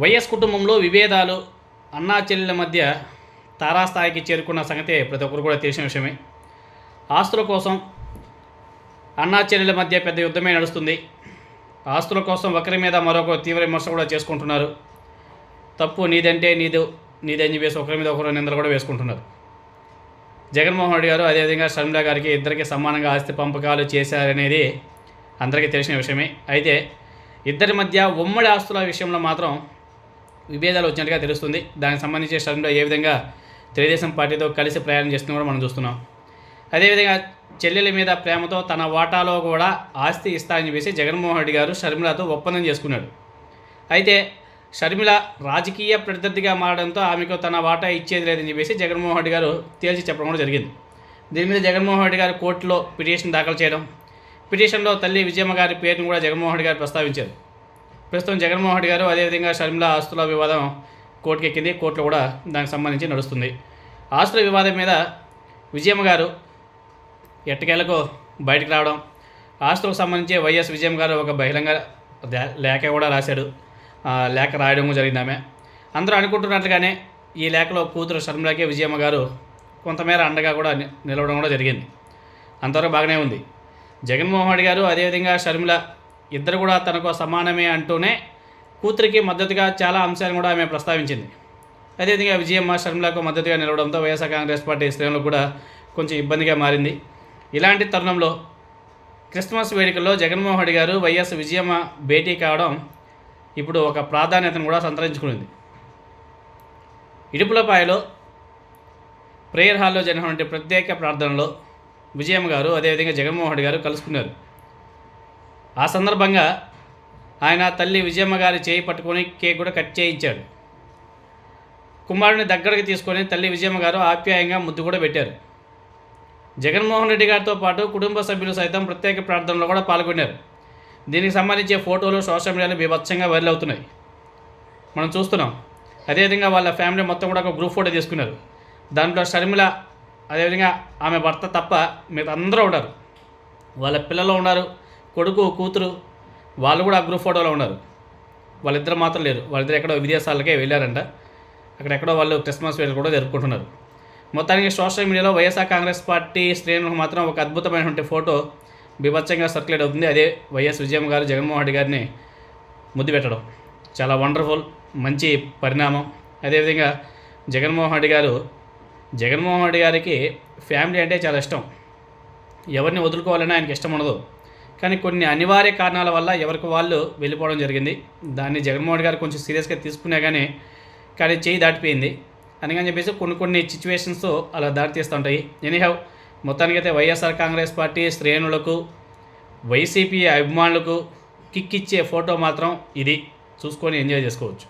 YS కుటుంబంలో విభేదాలు అన్నా చెల్లెల మధ్య తారాస్థాయికి చేరుకున్న సంగతే ప్రతి ఒక్కరు కూడా తెలిసిన విషయమే. ఆస్తుల కోసం అన్నా చెల్లెల మధ్య పెద్ద యుద్ధమే నడుస్తుంది. ఆస్తుల కోసం ఒకరి మీద మరొక తీవ్ర విమర్శ కూడా చేసుకుంటున్నారు. తప్పు నీదంటే నీదు నీదని చెప్పేసి ఒకరి మీద ఒకరు నిందలు కూడా వేసుకుంటున్నారు. జగన్మోహన్ రెడ్డి గారు అదేవిధంగా షర్మిల గారికి ఇద్దరికి సమానంగా ఆస్తి పంపకాలు చేశారనేది అందరికీ తెలిసిన విషయమే. అయితే ఇద్దరి మధ్య ఉమ్మడి ఆస్తుల విషయంలో మాత్రం విభేదాలు వచ్చినట్టుగా తెలుస్తుంది. దానికి సంబంధించి షర్మిల ఏ విధంగా తెలుగుదేశం పార్టీతో కలిసి ప్రయాణం చేస్తున్నా కూడా మనం చూస్తున్నాం. అదేవిధంగా చెల్లెల మీద ప్రేమతో తన వాటాలో కూడా ఆస్తి ఇస్తారని చెప్పేసి జగన్మోహన్ రెడ్డి గారు షర్మిలతో ఒప్పందం చేసుకున్నాడు. అయితే షర్మిల రాజకీయ ప్రత్యర్థిగా మారడంతో ఆమెకు తన వాటా ఇచ్చేది లేదని చెప్పేసి జగన్మోహన్ రెడ్డి గారు తేల్చి చెప్పడం కూడా జరిగింది. దీని మీద జగన్మోహన్ రెడ్డి గారు కోర్టులో పిటిషన్ దాఖలు చేయడం పిటిషన్లో తల్లి విజయమ్మ గారి పేరును కూడా జగన్మోహన్ రెడ్డి గారు ప్రస్తావించారు. ప్రస్తుతం జగన్మోహన్ రెడ్డి గారు అదేవిధంగా షర్మిల ఆస్తుల వివాదం కోర్టుకెక్కింది. కోర్టులో కూడా దానికి సంబంధించి నడుస్తుంది. ఆస్తుల వివాదం మీద విజయమ్మ గారు ఎట్టకేలకు బయటకు రావడం ఆస్తులకు సంబంధించి వైఎస్ విజయం గారు ఒక బహిరంగ లేఖ కూడా రాశాడు. ఆ లేఖ రాయడం జరిగింది ఆమె. అందరూ అనుకుంటున్నట్లుగానే ఈ లేఖలో కూతురు షర్మిలకి విజయమ్మ గారు కొంతమేర అండగా కూడా నిలవడం కూడా జరిగింది. అంతవరకు బాగానే ఉంది. జగన్మోహన్ రెడ్డి గారు అదేవిధంగా షర్మిల ఇద్దరు కూడా తనకు సమానమే అంటూనే కూతురికి మద్దతుగా చాలా అంశాలను కూడా ఆమె ప్రస్తావించింది. అదేవిధంగా విజయమ్మ షర్మిలకు మద్దతుగా నిలవడంతో వైఎస్ఆర్ కాంగ్రెస్ పార్టీ శ్రేణులు కూడా కొంచెం ఇబ్బందిగా మారింది. ఇలాంటి తరుణంలో క్రిస్మస్ వేడుకల్లో జగన్మోహన్ రెడ్డి గారు వైఎస్ విజయమ్మ భేటీ కావడం ఇప్పుడు ఒక ప్రాధాన్యతను కూడా సంతరించుకునింది. ఇడుపులపాయలో ప్రేయర్ హాల్లో జరిగినటువంటి ప్రత్యేక ప్రార్థనలో విజయమ్మ గారు అదేవిధంగా జగన్మోహన్ రెడ్డి గారు కలుసుకున్నారు. ఆ సందర్భంగా ఆయన తల్లి విజయమ్మ గారి చేయి పట్టుకొని కేక్ కూడా కట్ చేయించాడు. కుమారుని దగ్గరకు తీసుకొని తల్లి విజయమ్మ గారు ఆప్యాయంగా ముద్దు కూడా పెట్టారు. జగన్మోహన్ రెడ్డి గారితో పాటు కుటుంబ సభ్యులు సైతం ప్రత్యేక ప్రార్థనలో కూడా పాల్గొన్నారు. దీనికి సంబంధించి ఫోటోలు సోషల్ మీడియాలో బీభత్సంగా వైరల్ అవుతున్నాయి. మనం చూస్తున్నాం. అదేవిధంగా వాళ్ళ ఫ్యామిలీ మొత్తం కూడా ఒక గ్రూప్ ఫోటో తీసుకున్నారు. దాంట్లో షర్మిల అదేవిధంగా ఆమె భర్త తప్ప మిగతా అందరూ ఉన్నారు. వాళ్ళ పిల్లలు ఉన్నారు. కొడుకు కూతురు వాళ్ళు కూడా ఆ గ్రూప్ ఫోటోలో ఉన్నారు. వాళ్ళిద్దరు మాత్రం లేరు. వాళ్ళిద్దరు ఎక్కడో విదేశాలకే వెళ్ళారంట. అక్కడెక్కడో వాళ్ళు క్రిస్మస్ వేడుకలు కూడా జరుపుకుంటున్నారు. మొత్తానికి సోషల్ మీడియాలో వైఎస్ఆర్ కాంగ్రెస్ పార్టీ శ్రేణులకు మాత్రం ఒక అద్భుతమైనటువంటి ఫోటో బీభత్సంగా సర్క్యులేట్ అవుతుంది. అదే వైఎస్ విజయమ్మ గారు జగన్మోహన్ రెడ్డి గారిని ముద్దు పెట్టడం. చాలా వండర్ఫుల్ మంచి పరిణామం. అదేవిధంగా జగన్మోహన్ రెడ్డి గారు జగన్మోహన్ రెడ్డి గారికి ఫ్యామిలీ అంటే చాలా ఇష్టం. ఎవరిని వదులుకోవాలని ఆయనకి ఇష్టం ఉండదు. కానీ కొన్ని అనివార్య కారణాల వల్ల ఎవరికి వాళ్ళు వెళ్ళిపోవడం జరిగింది. దాన్ని జగన్మోహన్ గారు కొంచెం సీరియస్గా తీసుకున్నా కానీ కానీ చేయి దాటిపోయింది. అందుకని చెప్పేసి కొన్ని కొన్ని సిచ్యువేషన్స్ అలా దారి తీస్తూ ఉంటాయి. ఎనీహౌ మొత్తానికైతే వైఎస్ఆర్ కాంగ్రెస్ పార్టీ శ్రేణులకు వైసీపీ అభిమానులకు కిక్ ఇచ్చే ఫోటో మాత్రం ఇది. చూసుకొని ఎంజాయ్ చేసుకోవచ్చు.